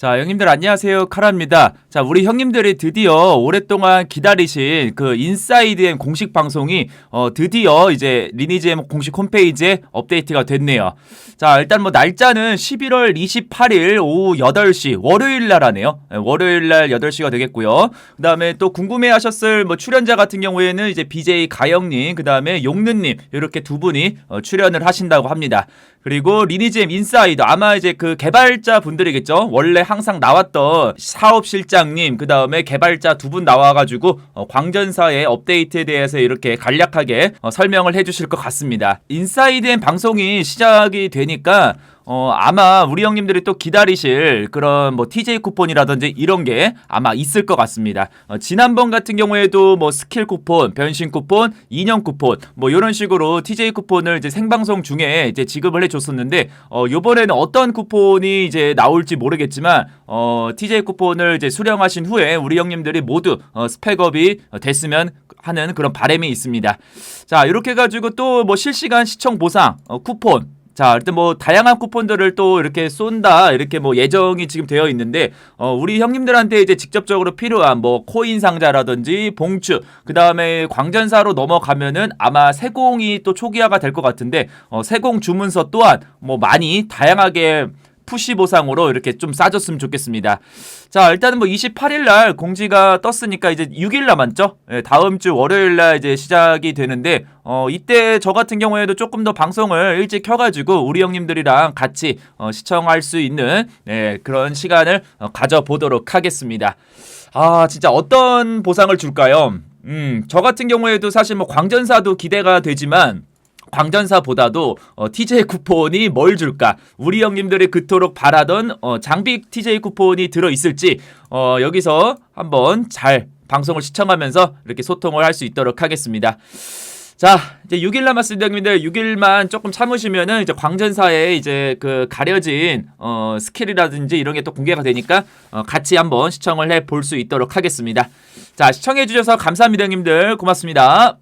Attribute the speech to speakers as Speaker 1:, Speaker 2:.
Speaker 1: 자, 형님들 안녕하세요. 카라입니다. 자, 우리 형님들이 드디어 오랫동안 기다리신 그 인사이드엠 공식 방송이 어, 드디어 이제 리니지엠 공식 홈페이지에 업데이트가 됐네요. 자, 일단 뭐 날짜는 11월 28일 오후 8시 월요일 날 하네요. 예, 월요일 날 8시가 되겠고요. 그다음에 또 궁금해 하셨을 뭐 출연자 같은 경우에는 이제 BJ 가영 님, 그다음에 용는 님 이렇게 두 분이 어, 출연을 하신다고 합니다. 그리고 리니지엠 인사이더 아마 이제 그 개발자 분들이겠죠. 원래 항상 나왔던 사업 실장님 그 다음에 개발자 두 분 나와가지고 어, 광전사의 업데이트에 대해서 이렇게 간략하게 어, 설명을 해주실 것 같습니다. 인사이드엠 방송이 시작이 되니까 어, 아마 우리 형님들이 또 기다리실 그런 뭐 TJ 쿠폰이라든지 이런 게 아마 있을 것 같습니다. 어, 지난번 같은 경우에도 뭐 스킬 쿠폰, 변신 쿠폰, 인형 쿠폰 뭐 이런 식으로 TJ 쿠폰을 이제 생방송 중에 이제 지급을 해줬었는데 어, 요번에는 어떤 쿠폰이 이제 나올지 모르겠지만 어, TJ 쿠폰을 이제 수령하신 후에 우리 형님들이 모두 어, 스펙업이 됐으면 하는 그런 바람이 있습니다. 자 이렇게 가지고 또 뭐 실시간 시청 보상 어, 쿠폰 자, 일단 뭐 다양한 쿠폰들을 또 이렇게 쏜다 이렇게 뭐 예정이 지금 되어 있는데 어 우리 형님들한테 이제 직접적으로 필요한 뭐 코인 상자라든지 봉추 그 다음에 광전사로 넘어가면은 아마 세공이 또 초기화가 될 것 같은데 어 세공 주문서 또한 뭐 많이 다양하게 푸시 보상으로 이렇게 좀 싸줬으면 좋겠습니다. 자, 일단은 뭐 28일 날 공지가 떴으니까 이제 6일 남았죠? 예, 다음 주 월요일 날 이제 시작이 되는데, 어, 이때 저 같은 경우에도 조금 더 방송을 일찍 켜가지고 우리 형님들이랑 같이 어, 시청할 수 있는 예, 그런 시간을 어, 가져보도록 하겠습니다. 아, 진짜 어떤 보상을 줄까요? 음, 저 같은 경우에도 사실 뭐 광전사도 기대가 되지만, 광전사보다도 어, TJ 쿠폰이 뭘 줄까? 우리 형님들이 그토록 바라던 어, 장비 TJ 쿠폰이 들어 있을지 어, 여기서 한번 잘 방송을 시청하면서 이렇게 소통을 할 수 있도록 하겠습니다. 자, 이제 6일 남았습니다, 형님들. 6일만 조금 참으시면은 이제 광전사에 이제 그 가려진 어, 스킬이라든지 이런 게 또 공개가 되니까 어, 같이 한번 시청을 해 볼 수 있도록 하겠습니다. 자, 시청해 주셔서 감사합니다, 형님들. 고맙습니다.